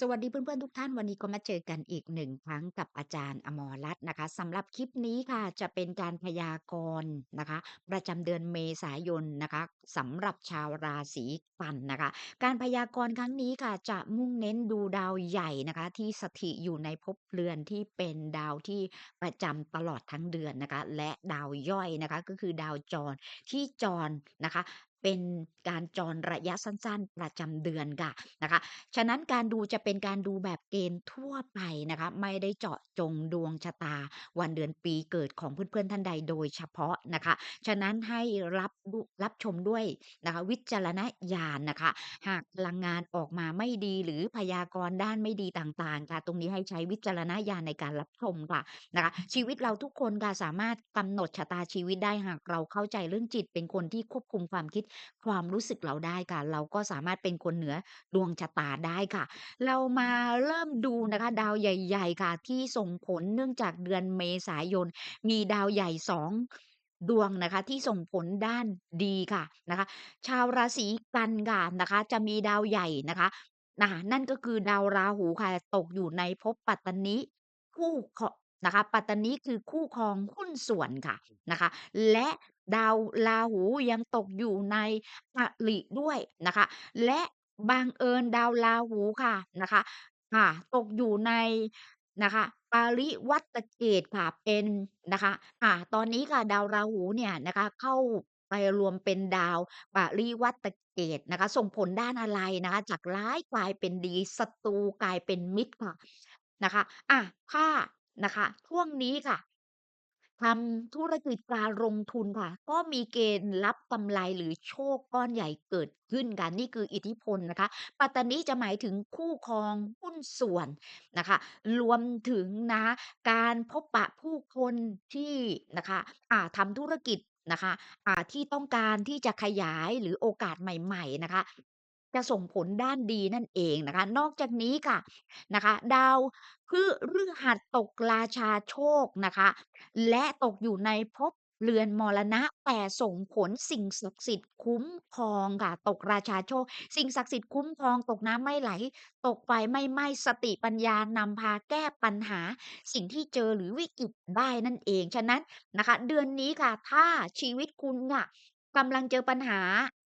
สวัสดีเพื่อนๆทุกท่านวันนี้ก็มาเจอกันอีกหนึ่งครั้งกับอาจารย์อมรรัตน์นะคะสำหรับคลิปนี้ค่ะจะเป็นการพยากรณ์นะคะ ประจำเดือนเมษายนนะคะสำหรับชาวราศีกันนะคะ การพยากรณ์ครั้งนี้ค่ะจะมุ่งเน้นดูดาวใหญ่นะคะ ที่สถิตอยู่ในภพเรือนที่เป็นดาวที่ประจำตลอดทั้งเดือนนะคะ และดาวย่อยนะคะก็คือดาวจรที่จรนะคะ เป็นการจรระยะสั้น ๆ ประจำเดือนค่ะนะคะ ฉะนั้นการดูจะเป็นการดูแบบเกณฑ์ทั่วไปนะคะ ไม่ได้เจาะจงดวงชะตา วันเดือนปีเกิดของเพื่อนๆท่านใดโดยเฉพาะนะคะ ฉะนั้นให้รับดูรับชมด้วยนะคะ วิจารณญาณนะคะ หากพลังงานออกมาไม่ดีหรือพยากรณ์ด้านไม่ดีต่างๆค่ะ ตรงนี้ให้ใช้วิจารณญาณในการรับชมค่ะนะคะ ชีวิตเราทุกคนค่ะสามารถกำหนดชะตาชีวิตได้หากเราเข้าใจเรื่องจิตเป็นคนที่ควบคุมความคิดความรู้สึกเราได้ค่ะ เราก็สามารถเป็นคนเหนือดวงชะตาได้ค่ะ เรามาเริ่มดูนะคะ ดาวใหญ่ ๆ ค่ะ ที่ส่งผลเนื่องจากเดือนเมษายน มีดาวใหญ่2ดวงนะคะ ที่ส่งผลด้านดีค่ะนะคะ ชาวราศีกันค่ะนะคะ จะมีดาวใหญ่นะคะนะนั่นก็คือดาวราหูค่ะ ตกอยู่ในภพปัตตนิคู่เคราะห์นะคะ ปัตตนิคือคู่ครองหุ้นส่วนค่ะนะคะ และ ดาวราหูยังตกอยู่ในอริด้วยนะคะ และบังเอิญดาวราหูค่ะนะคะค่ะตกอยู่ในนะคะปาริวัตเกตค่ะเป็นนะคะอ่าตอนนี้ค่ะดาวราหูเนี่ยนะคะเข้าไปรวมเป็นดาวปาริวัตเกตนะคะ ส่งผลด้านอะไรนะคะ จากร้ายกลายเป็นดีศัตรูกลายเป็นมิตรค่ะนะคะอ่าถ้านะคะช่วงนี้ค่ะ ทำธุรกิจการลงทุนค่ะ ก็มีเกณฑ์รับกำไรหรือโชคก้อนใหญ่เกิดขึ้นค่ะ นี่คืออิทธิพลนะคะ ปัตตานีจะหมายถึงคู่ครอง หุ้นส่วนนะคะ รวมถึงนะ การพบปะผู้คนที่นะคะ อ่า ทำธุรกิจนะคะ อ่า ที่ต้องการที่จะขยายหรือโอกาสใหม่ ๆ นะคะ จะส่งผลด้านดีนั่นเองนะคะ นอกจากนี้ค่ะนะคะ ดาวพฤหัสตกราชาโชคนะคะ และตกอยู่ในภพเรือนมรณะแต่ส่งผลสิ่งศักดิ์สิทธิ์คุ้มครองค่ะ ตกราชาโชค สิ่งศักดิ์สิทธิ์คุ้มครองตกน้ำไม่ไหล ตกไฟไม่ไหม้สติปัญญานำพาแก้ปัญหา สิ่งที่เจอหรือวิกฤตได้นั่นเอง ฉะนั้นนะคะ เดือนนี้ค่ะ ถ้าชีวิตคุณน่ะ กำลังเจอปัญหา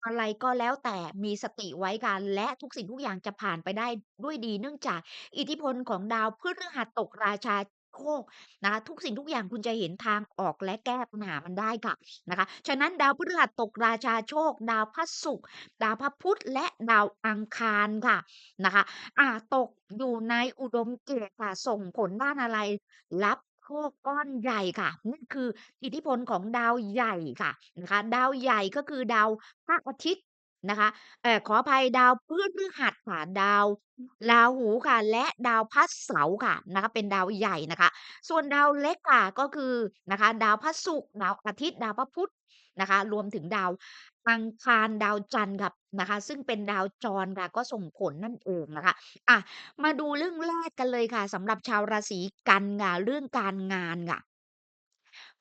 อะไรก็แล้วแต่ มีสติไว้ค่ะ และทุกสิ่งทุกอย่างจะผ่านไปได้ด้วยดี เนื่องจากอิทธิพลของดาวพฤหัสตกราชาโชคนะคะ ทุกสิ่งทุกอย่างคุณจะเห็นทางออกและแก้ปัญหามันได้ค่ะนะคะ ฉะนั้นดาวพฤหัสตกราชาโชค ดาวพระศุกร์ ดาวพระพุธ และดาวอังคารค่ะนะคะ อ่า ตกอยู่ในอุดมเกตค่ะ ส่งผลด้านอะไร รับ โชคก้อนใหญ่ค่ะ นั่นคืออิทธิพลของดาวใหญ่ค่ะนะคะ ดาวใหญ่ก็คือดาวพระอาทิตย์นะคะเอ่อขออภัยดาวพฤหัสค่ะดาวราหูค่ะ และดาวพระเสาร์ค่ะนะคะเป็นดาวใหญ่นะคะ ส่วนดาวเล็กค่ะก็คือนะคะ ดาวพระศุกร์ดาวอาทิตย์ ดาวพระพุธนะคะ รวมถึงดาว อังคาร ดาวจันทร์กับ นะคะ ซึ่งเป็นดาวจรค่ะ ก็ส่งผลนั่นเองนะคะ อะ มาดูเรื่องแรกกันเลยค่ะ สำหรับชาวราศีกันค่ะ เรื่องการงานค่ะ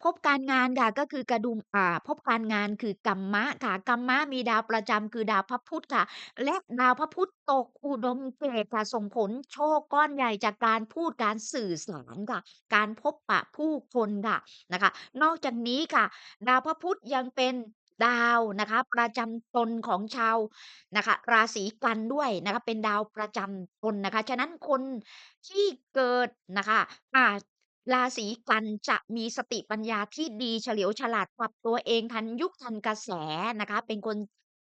พบการงานค่ะ ก็คือกระดุม อ่าพบการงานคือกัมมะค่ะ กัมมะมีดาวประจำคือดาวพระพุธค่ะ และดาวพระพุธตกอุดมเกตค่ะ ส่งผลโชคก้อนใหญ่จากการพูด การสื่อสารค่ะ การพบปะผู้คนค่ะ นะคะ นอกจากนี้ค่ะ ดาวพระพุธยังเป็น ดาวนะคะ ประจำตนของชาวนะคะ ราศีกันด้วยนะคะ เป็นดาวประจำตนนะคะ ฉะนั้นคนที่เกิดนะคะ อ่า ราศีกันจะมีสติปัญญาที่ดีเฉลียวฉลาดปรับตัวเองทันยุคทันกระแสนะคะ เป็นคน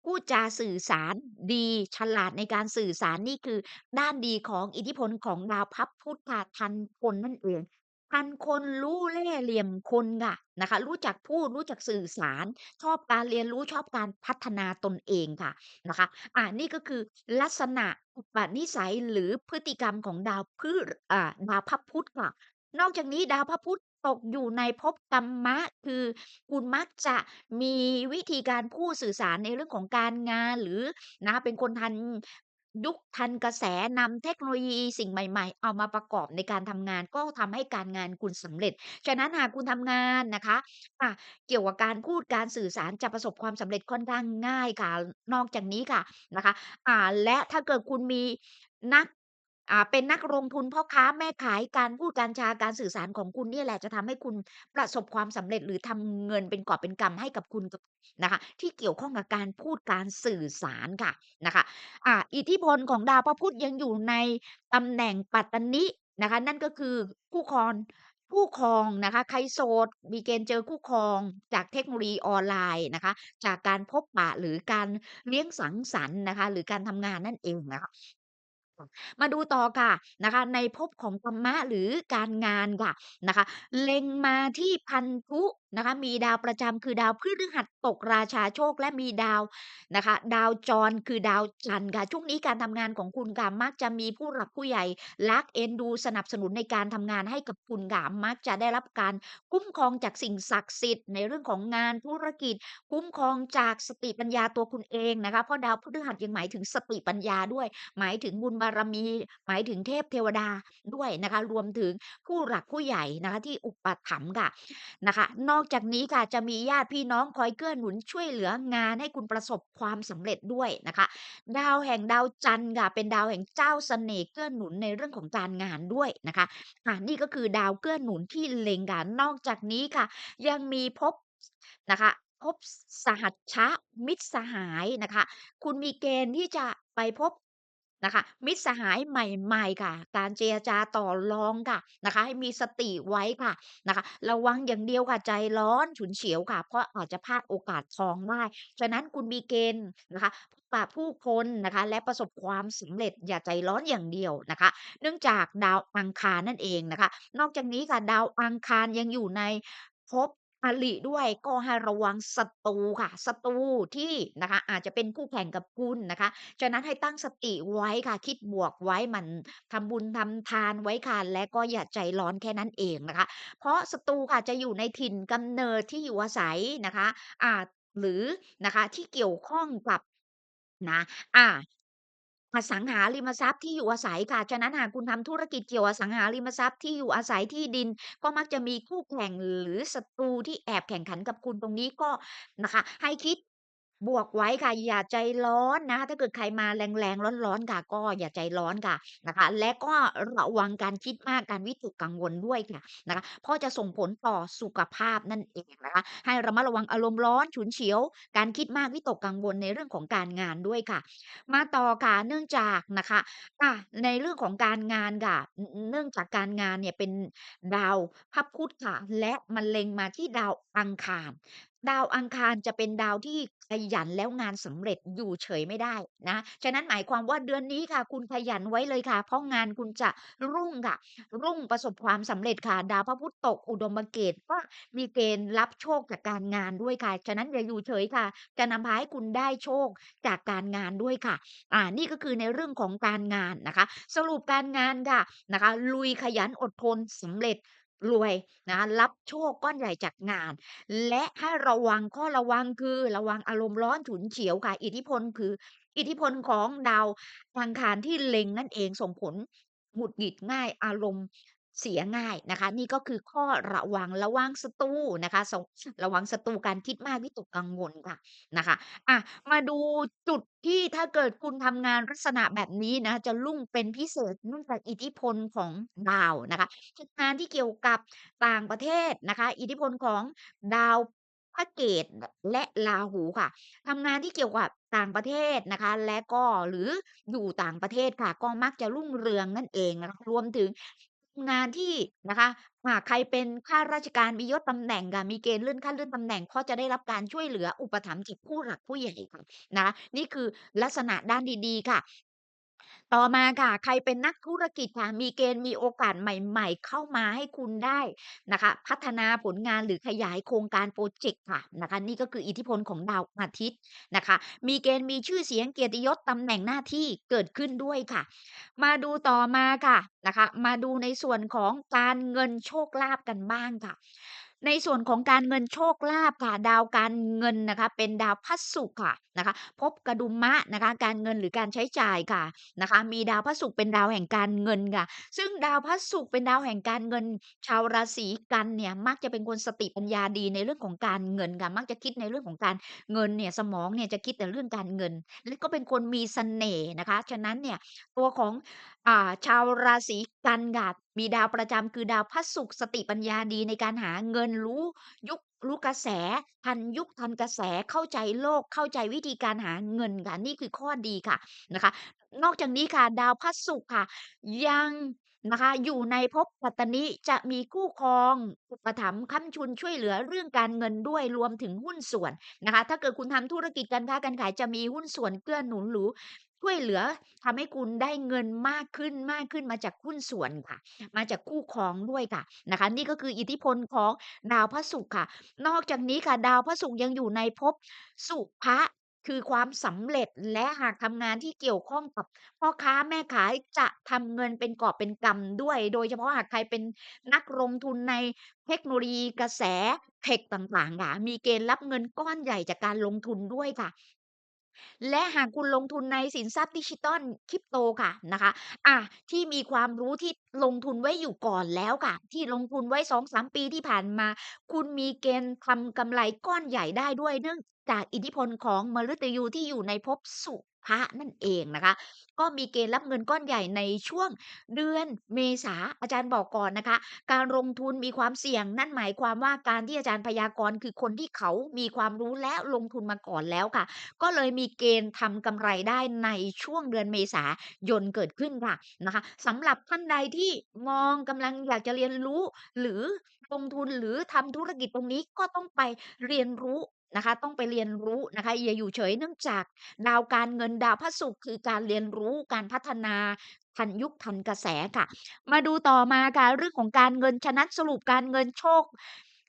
พูดจาสื่อสารดีฉลาดในการสื่อสารนี่คือ ด้านดีของอิทธิพลของดาวพระพุธค่ะทันคนนั่นเอง ทันคนรู้เล่ห์เหลี่ยมคนค่ะนะคะ รู้จักพูด รู้จักสื่อสาร ชอบการเรียนรู้ ชอบการพัฒนาตนเองค่ะนะคะ อ่า นี่ก็คือลักษณะอุปนิสัยหรือพฤติกรรมของดาวพฤอ่าดาวพระพุธค่ะ นอกจากนี้ดาวพระพุธตกอยู่ในภพกัมมะ คือคุณมักจะมีวิธีการพูดสื่อสารในเรื่องของการงานหรือนะเป็นคนทัน ยุคทันกระแส นำเทคโนโลยีสิ่งใหม่ ๆ เอามาประกอบในการทำงาน ก็ทำให้การงานคุณสำเร็จ ฉะนั้นหากคุณทำงานนะคะะเกี่ยวกับการพูด การสื่อสาร จะประสบความสำเร็จค่อนข้างง่ายค่ะ นอกจากนี้ค่ะนะคะ อ่า และถ้าเกิดคุณมีนัก อ่าเป็นนักลงทุนพ่อค้าแม่ขายการพูดการจาการสื่อสารของคุณเนี่ยแหละจะทำให้คุณประสบความสำเร็จหรือทำเงินเป็นกอบเป็นกำให้กับคุณกับนะคะ ที่เกี่ยวข้องกับการพูดการสื่อสารค่ะนะคะอ่าอิทธิพลของดาวพระพุธยังอยู่ในตำแหน่งปัตตนินะคะ นั่นก็คือคู่ครองคู่ครองนะคะใครโสดมีเกณฑ์เจอคู่ครองจากเทคโนโลยีออนไลน์นะคะ จากการพบปะหรือการเลี้ยงสังสรรค์นะคะ หรือการทำงานนั่นเองนะคะ มาดูต่อค่ะนะคะ ในภพของกรรมะ หรือการงานค่ะนะคะ เล็งมาที่พันธุ นะคะมีดาวประจำคือดาวพฤหัสตกราชาโชคและมีดาวนะคะ ดาวจรคือดาวจันทร์ค่ะช่วงนี้การทำงานของคุณค่ะมักจะมีผู้หลักผู้ใหญ่รักเอ็นดูสนับสนุนในการทำงานให้กับคุณค่ะมักจะได้รับการคุ้มครองจากสิ่งศักดิ์สิทธิ์ในเรื่องของงานธุรกิจ คุ้มครองจากสติปัญญาตัวคุณเองนะคะเพราะดาวพฤหัสยังหมายถึงสติปัญญาด้วย หมายถึงบุญบารมี หมายถึงเทพเทวดาด้วยนะคะ รวมถึงผู้หลักผู้ใหญ่นะคะที่อุปถัมภ์ค่ะนะคะนอกอกจากนี้ค่ะจะมีญาติพี่น้องคอยเกื้อหนุนช่วยเหลืองานให้คุณประสบความสำเร็จด้วยนะคะ ดาวแห่งดาวจันทร์ค่ะเป็นดาวแห่งเจ้าเสน่ห์เกื้อหนุนในเรื่องของการงานด้วยนะคะอ่านี่ก็คือดาวเกื้อหนุนที่เล็งค่ะนอกจากนี้ค่ะ ยังมีภพนะคะภพสหัชชะมิตรสหายนะคะ คุณมีเกณฑ์ที่จะไปพบ นะคะ มิตรสหายใหม่ๆค่ะ การเจรจาต่อรองค่ะนะคะ ให้มีสติไว้ค่ะนะคะระวังอย่างเดียวค่ะใจร้อนฉุนเฉียวค่ะ เพราะอาจจะพลาดโอกาสทองได้ฉะนั้นคุณมีเกณฑ์นะคะพบปะผู้คนนะคะ และประสบความสำเร็จอย่าใจร้อนอย่างเดียวนะคะ เนื่องจากดาวอังคารนั่นเองนะคะ นอกจากนี้ค่ะดาวอังคารยังอยู่ในภพ อริด้วย ก็ให้ระวังศัตรูค่ะ ศัตรูที่นะคะอาจจะเป็นคู่แข่งกับคุณนะคะ ฉะนั้นให้ตั้งสติไว้ค่ะ คิดบวกไว้หมันทำบุญทำทานไว้ค่ะ และก็อย่าใจร้อนแค่นั้นเองนะคะ เพราะศัตรูค่ะจะอยู่ในถิ่นกำเนิดที่อยู่อาศัยนะคะ อ่า หรือนะคะที่เกี่ยวข้องกับนะ อ่า อสังหาริมทรัพย์ที่อยู่อาศัยค่ะฉะนั้นหากคุณทำธุรกิจเกี่ยวอสังหาริมทรัพย์ที่อยู่อาศัยที่ดิน ก็มักจะมีคู่แข่งหรือศัตรูที่แอบแข่งขันกับคุณตรงนี้ก็นะคะ ให้คิด บวกไว้ค่ะอย่าใจร้อนนะคะถ้าเกิดใครมาแรงๆร้อนๆค่ะ ก็อย่าใจร้อนค่ะนะคะ และก็ระวังการคิดมากการวิตกกังวลด้วยค่ะนะคะเพราะจะส่งผลต่อสุขภาพนั่นเองนะคะ ให้ระมัดระวังอารมณ์ร้อนฉุนเฉียว การคิดมากวิตกกังวลในเรื่องของการงานด้วยค่ะ มาต่อค่ะเนื่องจากนะคะอะในเรื่องของการงานค่ะ เนื่องจากการงานเนี่ยเป็นดาวพระพุธค่ะ และมันเล็งมาที่ดาวอังคาร ดาวอังคารจะเป็นดาวที่ขยันแล้วงานสำเร็จอยู่เฉยไม่ได้นะ ฉะนั้นหมายความว่าเดือนนี้ค่ะ คุณขยันไว้เลยค่ะ เพราะงานคุณจะรุ่งค่ะ รุ่งประสบความสำเร็จค่ะ ดาวพระพุธตกอุดมเกตก็มีเกณฑ์รับโชคจากการงานด้วยค่ะ ฉะนั้นอย่าอยู่เฉยค่ะ จะนำพาให้คุณได้โชคจากการงานด้วยค่ะ อ่า นี่ก็คือในเรื่องของการงานนะคะ สรุปการงานค่ะนะคะ ลุยขยันอดทนสำเร็จ รวยนะรับโชคก้อนใหญ่จากงาน และให้ระวังข้อระวังคือระวังอารมณ์ร้อนฉุนเฉียวค่ะ อิทธิพลคือ อิทธิพลของดาวอังคารที่เล็งนั่นเองส่งผลหงุดหงิดง่ายอารมณ์ เสียง่ายนะคะ นี่ก็คือข้อระวังระวังศัตรูนะคะสระวังศัตรูการคิดมากวิตกกังวลค่ะนะคะอะมาดูจุดที่ถ้าเกิดคุณทำงานลักษณะแบบนี้นะ จะรุ่งเป็นพิเศษเนื่องจากอิทธิพลของดาวนะคะทำงานที่เกี่ยวกับต่างประเทศนะคะ อิทธิพลของดาวพระเกตและราหูค่ะทำงานที่เกี่ยวกับต่างประเทศนะคะ และก็หรืออยู่ต่างประเทศค่ะ ก็มักจะรุ่งเรืองนั่นเองนะคะรวมถึง งานที่ นะคะ หากใครเป็นข้าราชการ มียศตำแหน่งค่ะ มีเกณฑ์เลื่อนขั้น เลื่อนตำแหน่งเขาจะได้รับการช่วยเหลืออุปถัมภ์จากผู้หลักผู้ใหญ่ค่ะ นะคะ นี่คือลักษณะด้านดี ๆ ค่ะ ต่อมาค่ะ ใครเป็นนักธุรกิจค่ะ มีเกณฑ์มีโอกาสใหม่ ๆ เข้ามาให้คุณได้นะคะ พัฒนาผลงานหรือขยายโครงการพรอเจกต์ค่ะนะคะ นี่ก็คืออิทธิพลของดาวอาทิตย์นะคะ มีเกณฑ์มีชื่อเสียงเกียรติยศตำแหน่งหน้าที่เกิดขึ้นด้วยค่ะ มาดูต่อมาค่ะนะคะ มาดูในส่วนของการเงินโชคลาภกันบ้างค่ะ ในส่วนของการเงินโชคลาภค่ะ ดาวการเงินนะคะ เป็นดาวพระศุค่ะ นะคะภพกดุมมะนะคะ การเงินหรือการใช้จ่ายค่ะนะคะ มีดาวพระศุกร์เป็นดาวแห่งการเงินค่ะ ซึ่งดาวพระศุกร์เป็นดาวแห่งการเงิน ชาวราศีกันเนี่ยมักจะเป็นคนสติปัญญาดีในเรื่องของการเงินค่ะมักจะคิดในเรื่องของการเงินเนี่ยสมองเนี่ยจะคิดแต่เรื่องการเงิน และก็เป็นคนมีเสน่ห์นะคะ ฉะนั้นเนี่ยตัวของอ่าชาวราศีกันค่ะมีดาวประจำคือดาวพระศุกร์สติปัญญาดีในการหาเงินรู้ยุค รู้กระแส ทันยุคทันกระแสเข้าใจโลกเข้าใจวิธีการหาเงินค่ะ นี่คือข้อดีค่ะนะคะ นอกจากนี้ค่ะ ดาวพระศุกร์ค่ะ ยัง นะคะ อยู่ในภพปัตตนิจะมีคู่ครองอุปถัมภ์ค้ำชุนช่วยเหลือเรื่องการเงินด้วยรวมถึงหุ้นส่วนนะคะ ถ้าเกิดคุณทำธุรกิจการค้าการขายจะมีหุ้นส่วนเกื้อหนุนหรือช่วยเหลือทำให้คุณได้เงินมากขึ้นมากขึ้นมาจากหุ้นส่วนค่ะ มาจากคู่ครองด้วยค่ะนะคะ นี่ก็คืออิทธิพลของดาวพระศุกร์ค่ะ นอกจากนี้ค่ะ ดาวพระศุกร์ยังอยู่ในภพสุภะ คือความสำเร็จ และหากทำงานที่เกี่ยวข้องกับพ่อค้าแม่ขายจะทำเงินเป็นกอบเป็นกำด้วย โดยเฉพาะหากใครเป็นนักลงทุนในเทคโนโลยี กระแส เทค ต่าง ๆ ค่ะ มีเกณฑ์รับเงินก้อนใหญ่จากการลงทุนด้วยค่ะ และหากคุณลงทุนในสินทรัพย์ดิจิทัลคริปโตค่ะนะคะอะที่มีความรู้ที่ลงทุนไว้อยู่ก่อนแล้วค่ะ ที่ลงทุนไว้สองสามปีที่ผ่านมา คุณมีเกณฑ์ทำกำไรก้อนใหญ่ได้ด้วยเนื่องจากอิทธิพลของมฤตยูที่อยู่ในภพสุ ภะนั่นเองนะคะ ก็มีเกณฑ์รับเงินก้อนใหญ่ในช่วงเดือนเมษาอาจารย์บอกก่อนนะคะ การลงทุนมีความเสี่ยง นั่นหมายความว่าการที่อาจารย์พยากรณ์คือคนที่เขามีความรู้และลงทุนมาก่อนแล้วค่ะ ก็เลยมีเกณฑ์ทำกำไรได้ในช่วงเดือนเมษายนเกิดขึ้นค่ะนะคะสำหรับท่านใดที่มองกำลังอยากจะเรียนรู้หรือลงทุนหรือทำธุรกิจตรงนี้ก็ต้องไปเรียนรู้ นะคะ ต้องไปเรียนรู้นะคะอย่าอยู่เฉยเนื่องจากดาวการเงินดาวพระศุกร์คือการเรียนรู้การพัฒนาทันยุคทันกระแสค่ะ มาดูต่อมาค่ะเรื่องของการเงินฉะนั้นสรุปการเงินโชค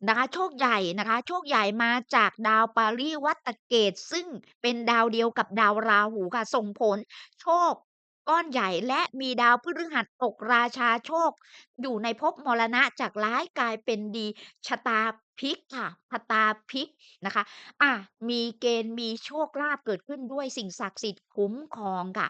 นะคะโชคใหญ่นะคะ โชคใหญ่มาจากดาวปาริวัตเกต ซึ่งเป็นดาวเดียวกับดาวราหูค่ะ ส่งผลโชคก้อนใหญ่และมีดาวพฤหัสตกราชาโชค อยู่ในภพมรณะจากร้ายกลายเป็นดีชะตา พลิกค่ะชะตาพลิกนะคะ อะมีเกณฑ์มีโชคลาภเกิดขึ้นด้วยสิ่งศักดิ์สิทธิ์คุ้มครองค่ะ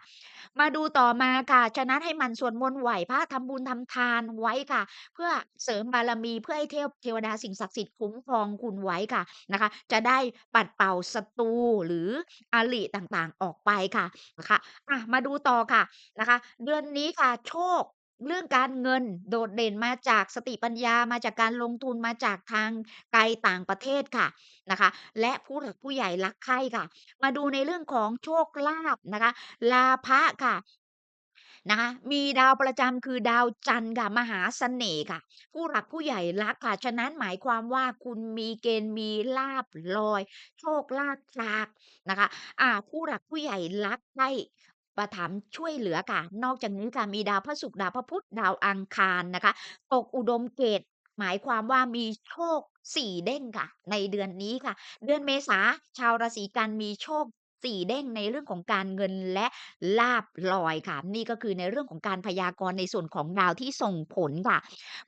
มาดูต่อมาค่ะฉะนั้นให้มันสวดมนต์ไหวพระทำบุญทำทานไว้ค่ะ เพื่อเสริมบารมีเพื่อให้เทพเทวดาสิ่งศักดิ์สิทธิ์คุ้มครองคุณไว้ค่ะนะคะ จะได้ปัดเป่าศัตรูหรืออริต่างๆออกไปค่ะนะคะอะมาดูต่อค่ะนะคะ เดือนนี้ค่ะโชค เรื่องการเงินโดดเด่นมาจากสติปัญญามาจากการลงทุนมาจากทางไกลต่างประเทศค่ะนะคะ และผู้หลักผู้ใหญ่รักใคร่ค่ะ มาดูในเรื่องของโชคลาภนะคะ ลาภะค่ะนะคะมีดาวประจำคือดาวจันทร์ค่ะมหาเสน่ห์ค่ะ ผู้หลักผู้ใหญ่รักค่ะ ฉะนั้นหมายความว่าคุณมีเกณฑ์มีลาภลอย โชคลาภจากนะคะ อ่า ผู้หลักผู้ใหญ่รักใคร่ ประถมช่วยเหลือค่ะ นอกจากนี้ค่ะมีดาวพระศุกร์ดาวพระพุธดาวอังคารนะคะ ตกอุดมเกตหมายความว่ามีโชคสี่เด้งค่ะ ในเดือนนี้ค่ะ เดือนเมษาชาวราศีกันมีโชค สี่เด้งในเรื่องของการเงินและลาภลอยค่ะ นี่ก็คือในเรื่องของการพยากรณ์ในส่วนของดาวที่ส่งผลค่ะ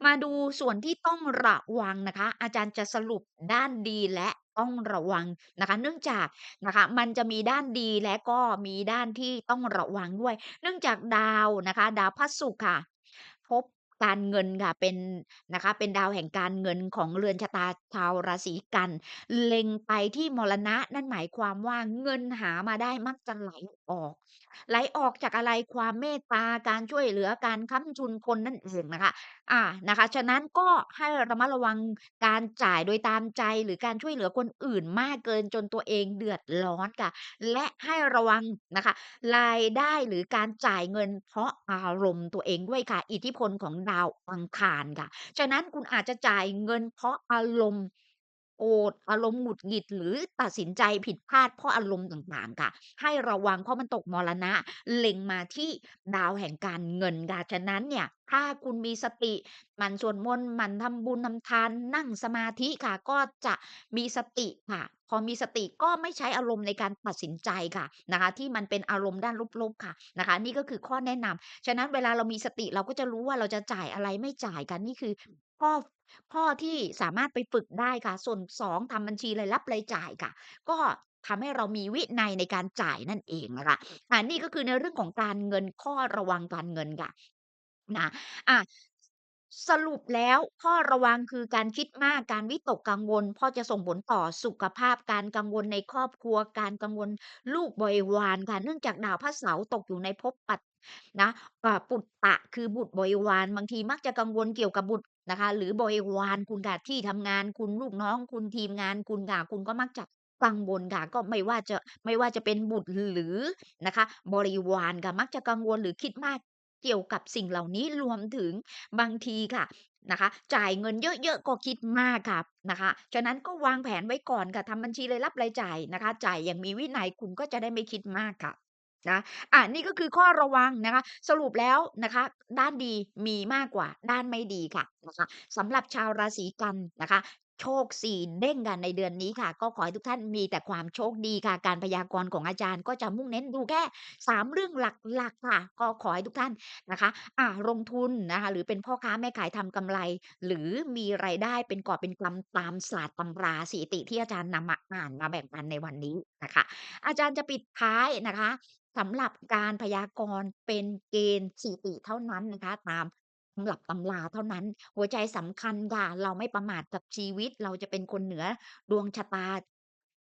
มาดูส่วนที่ต้องระวังนะคะ อาจารย์จะสรุปด้านดีและต้องระวังนะคะ เนื่องจากนะคะมันจะมีด้านดีและก็มีด้านที่ต้องระวังด้วย เนื่องจากดาวนะคะ ดาวพระศุกร์ค่ะ การเงินค่ะ เป็น นะคะ เป็นดาวแห่งการเงินของเรือนชะตาชาวราศีกัน เล็งไปที่มรณะ นั่นหมายความว่า เงินหามาได้มักจะไหลออก ไหลออกจากอะไร ความเมตตา การช่วยเหลือ การค้ำจุนคนนั่นเองนะคะ อา นะคะ ฉะนั้นก็ให้ระมัดระวังการจ่ายโดยตามใจ หรือการช่วยเหลือคนอื่นมากเกินจนตัวเองเดือดร้อนค่ะ และให้ระวังนะคะ รายได้ หรือการจ่ายเงินเพราะอารมณ์ตัวเองด้วยค่ะ อิทธิพลของดาวอังคารค่ะ ฉะนั้นคุณอาจจะจ่ายเงินเพราะอารมณ์ โกรธ อารมณ์หงุดหงิด หรือตัดสินใจผิดพลาดเพราะอารมณ์ต่าง ๆ ค่ะ ให้ระวัง เพราะมันตกมรณะ เล็งมาที่ดาวแห่งการเงินค่ะ ฉะนั้นเนี่ย ถ้าคุณมีสติ หมั่นสวดมนต์ หมั่นทำบุญทำทาน นั่งสมาธิค่ะ ก็จะมีสติค่ะ พอมีสติก็ไม่ใช้อารมณ์ในการตัดสินใจค่ะนะคะ ที่มันเป็นอารมณ์ด้านลบ ๆ ค่ะนะคะ นี่ก็คือข้อแนะนำ ฉะนั้นเวลาเรามีสติ เราก็จะรู้ว่าเราจะจ่ายอะไร ไม่จ่ายกัน นี่คือข้อ ข้อที่สามารถไปฝึกได้ค่ะ ส่วน 2 ทำบัญชีรายรับรายจ่ายค่ะ ก็ทำให้เรามีวินัยในการจ่ายนั่นเองนะคะ อ่า นี่ก็คือในเรื่องของการเงิน ข้อระวังการเงินค่ะ นะ อ่า สรุปแล้วข้อระวัง คือการคิดมาก การวิตกกังวล เพราะจะส่งผลต่อสุขภาพ การกังวลในครอบครัว การกังวลลูกบริวารค่ะ เนื่องจากดาวพระเสาร์ตกอยู่ในภพปัต นะ อ่า ปุตตะ คือบุตรบริวาร บางทีมักจะกังวลเกี่ยวกับบุตร นะคะ หรือบริวารคุณค่ะที่ทำงานคุณลูกน้องคุณทีมงานคุณค่ะคุณก็มักจะกังวลค่ะก็ไม่ว่าจะไม่ว่าจะเป็นบุตรหรือนะคะ บริวารค่ะมักจะกังวลหรือคิดมากเกี่ยวกับสิ่งเหล่านี้รวมถึงบางทีค่ะนะคะ จ่ายเงินเยอะๆก็คิดมากค่ะนะคะฉะนั้นก็วางแผนไว้ก่อนค่ะทำบัญชีรายรับรายจ่ายนะคะ จ่ายอย่างมีวินัยคุณก็จะได้ไม่คิดมากค่ะ นะอ่านี่ก็คือข้อระวังนะคะ สรุปแล้วนะคะ ด้านดีมีมากกว่าด้านไม่ดีค่ะนะคะสำหรับชาวราศีกันนะคะ โชค4เด้งกันในเดือนนี้ค่ะ ก็ขอให้ทุกท่านมีแต่ความโชคดีค่ะ การพยากรณ์ของอาจารย์ก็จะมุ่งเน้นดูแค่3เรื่องหลักๆค่ะ ก็ขอให้ทุกท่านนะคะ อ่าลงทุนนะคะ หรือเป็นพ่อค้าแม่ขายทำกำไร หรือมีรายได้เป็นกอบเป็นกำตามศาสตร์ตำราสถิติที่อาจารย์นำมาอ่านมาแบ่งปันในวันนี้นะคะ อาจารย์จะปิดท้ายนะคะ สำหรับการพยากรณ์เป็นเกณฑ์สถิติเท่านั้นนะคะ ตามตำรับตำราเท่านั้น หัวใจสำคัญค่ะ เราไม่ประมาทกับชีวิต เราจะเป็นคนเหนือดวงชะตา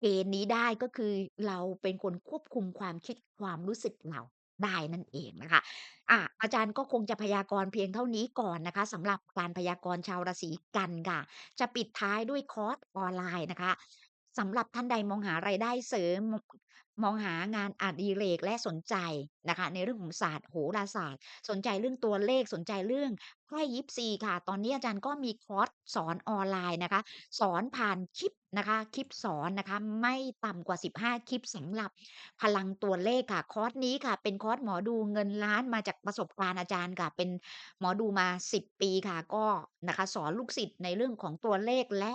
เกณฑ์นี้ได้ ก็คือเราเป็นคนควบคุมความคิด ความรู้สึกเราได้นั่นเองนะคะอ่าอาจารย์ก็คงจะพยากรณ์เพียงเท่านี้ก่อนนะคะ สำหรับการพยากรณ์ชาวราศีกันค่ะ จะปิดท้ายด้วยคอร์สออนไลน์นะคะ สำหรับท่านใดมองหารายได้เสริม มองหางานอดิเรกและสนใจนะคะ ในเรื่องของศาสตร์โหราศาสตร์ สนใจเรื่องตัวเลขสนใจเรื่องไพ่ยิปซีค่ะ ตอนนี้อาจารย์ก็มีคอร์สสอนออนไลน์นะคะ สอนผ่านคลิปนะคะ คลิปสอนนะคะ ไม่ต่ำกว่า 15 คลิปสำหรับพลังตัวเลขค่ะ คอร์สนี้ค่ะ เป็นคอร์สหมอดูเงินล้านมาจากประสบการณ์อาจารย์ค่ะ เป็นหมอดูมา 10 ปีค่ะ ก็นะคะ สอนลูกศิษย์ในเรื่องของตัวเลขและ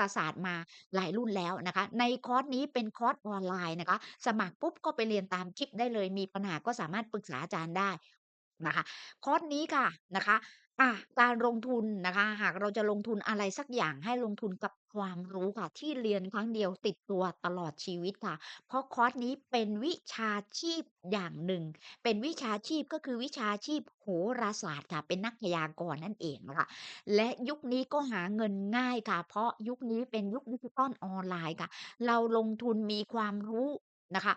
ราศาสตร์มาหลายรุ่นแล้วนะคะ ในคอร์สนี้เป็นคอร์สออนไลน์นะคะ สมัครปุ๊บก็ไปเรียนตามคลิปได้เลย มีปัญหาก็สามารถปรึกษาอาจารย์ได้นะคะ คอร์สนี้ค่ะนะคะ อ่าการลงทุนนะคะ หากเราจะลงทุนอะไรสักอย่างให้ลงทุนกับความรู้ค่ะ ที่เรียนครั้งเดียวติดตัวตลอดชีวิตค่ะ เพราะคอร์สนี้เป็นวิชาชีพอย่างหนึ่ง เป็นวิชาชีพก็คือวิชาชีพโหราศาสตร์ค่ะ เป็นนักพยากรณ์นั่นเองนะคะและยุคนี้ก็หาเงินง่ายค่ะ เพราะยุคนี้เป็นยุคดิจิทัลออนไลน์ค่ะ เราลงทุนมีความรู้นะคะ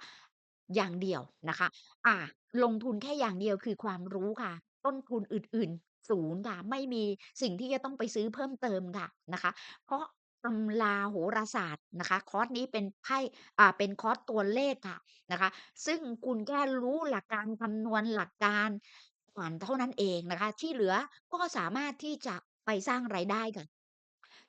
อย่างเดียวนะคะ อ่าลงทุนแค่อย่างเดียวคือความรู้ค่ะ ต้นทุนอื่น ศูนย์ค่ะ ไม่มีสิ่งที่จะต้องไปซื้อเพิ่มเติมค่ะ นะคะ เพราะตำราโหราศาสตร์นะคะ คอร์สนี้เป็นไพ่ อ่า เป็นคอร์สตัวเลขค่ะนะคะ ซึ่งคุณแค่รู้หลักการคำนวณหลักการอ่านเท่านั้นเองนะคะ ที่เหลือก็สามารถที่จะไปสร้างรายได้ค่ะ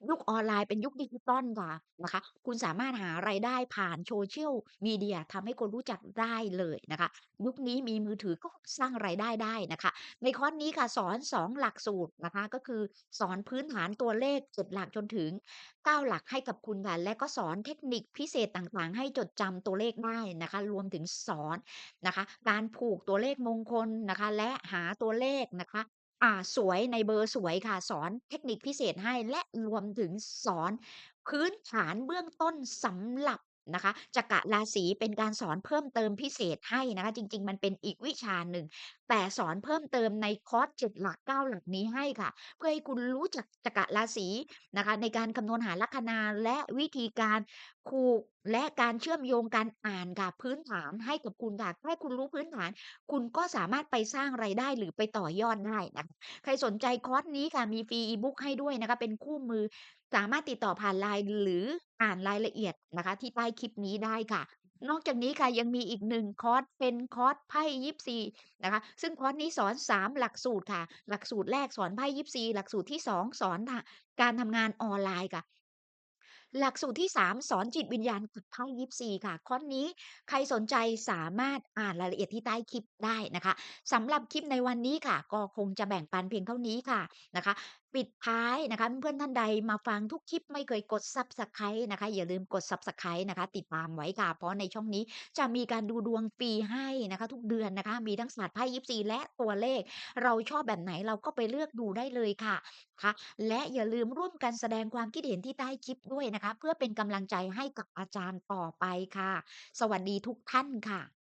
ยุคออนไลน์เป็นยุคดิจิทัลค่ะนะคะ คุณสามารถหารายได้ผ่าน Social Media ทำให้คนรู้จักได้เลยนะคะ ยุคนี้มีมือถือก็สร้างรายได้ได้นะคะ ในคอร์สนี้ค่ะสอน 2 หลักสูตรนะคะ ก็คือสอนพื้นฐานตัวเลข7หลักจนถึง 9 หลักให้กับคุณค่ะและก็สอนเทคนิคพิเศษต่างๆ ให้จดจำตัวเลขได้นะคะ รวมถึงสอนนะคะ การผูกตัวเลขมงคลนะคะ และหาตัวเลขนะคะ อ่า สวยในเบอร์สวยค่ะ สอนเทคนิคพิเศษให้ และรวมถึงสอนพื้นฐานเบื้องต้นสำหรับนะคะ จักราศีเป็นการสอนเพิ่มเติมพิเศษให้นะคะ จริง ๆ มันเป็นอีกวิชาหนึ่ง แต่สอนเพิ่มเติมในคอร์ส 7 หลัก 9 หลักนี้ให้ค่ะ เพื่อให้คุณรู้จักจักราศีนะคะ ในการคำนวณหาลัคนา และวิธีการผูก และการเชื่อมโยงการอ่านค่ะพื้นฐานให้กับคุณค่ะแค่คุณรู้พื้นฐาน คุณก็สามารถไปสร้างรายได้หรือไปต่อยอดได้นะคะใครสนใจคอร์สนี้ค่ะมีฟรีอีบุ๊กให้ด้วยนะคะเป็นคู่มือ สามารถติดต่อผ่าน LINE หรืออ่านรายละเอียดนะคะ ที่ใต้คลิปนี้ได้ค่ะ นอกจากนี้ค่ะยังมีอีก1คอร์สเป็นคอร์สไพ่ยิปซีนะคะ ซึ่งคอร์สนี้สอน 3 หลักสูตรค่ะ หลักสูตรแรกสอนไพ่ยิปซีหลักสูตรที่ 2 สอนการทำงานออนไลน์ค่ะ หลักสูตรที่ 3 สอนจิตวิญญาณกับไพ่ยิปซีค่ะคอนนี้ใครสนใจสามารถอ่านรายละเอียดที่ใต้คลิปได้นะคะสำหรับคลิปในวันนี้ค่ะ ก็คงจะแบ่งปันเพียงเท่านี้ค่ะนะคะ ปิดท้ายนะคะเพื่อนท่านใดมาฟังทุกคลิปไม่เคยกด Subscribe นะคะ อย่าลืมกด Subscribe นะคะ ติดตามไว้ค่ะ เพราะในช่องนี้จะมีการดูดวงฟรีให้นะคะ ทุกเดือนนะคะ มีทั้งศาสตร์ไพ่ยิปซีและตัวเลข เราชอบแบบไหนเราก็ไปเลือกดูได้เลยค่ะคะและอย่าลืมร่วมกันแสดงความคิดเห็นที่ใต้คลิปด้วยนะคะ เพื่อเป็นกำลังใจให้กับอาจารย์ต่อไปค่ะ สวัสดีทุกท่านค่ะ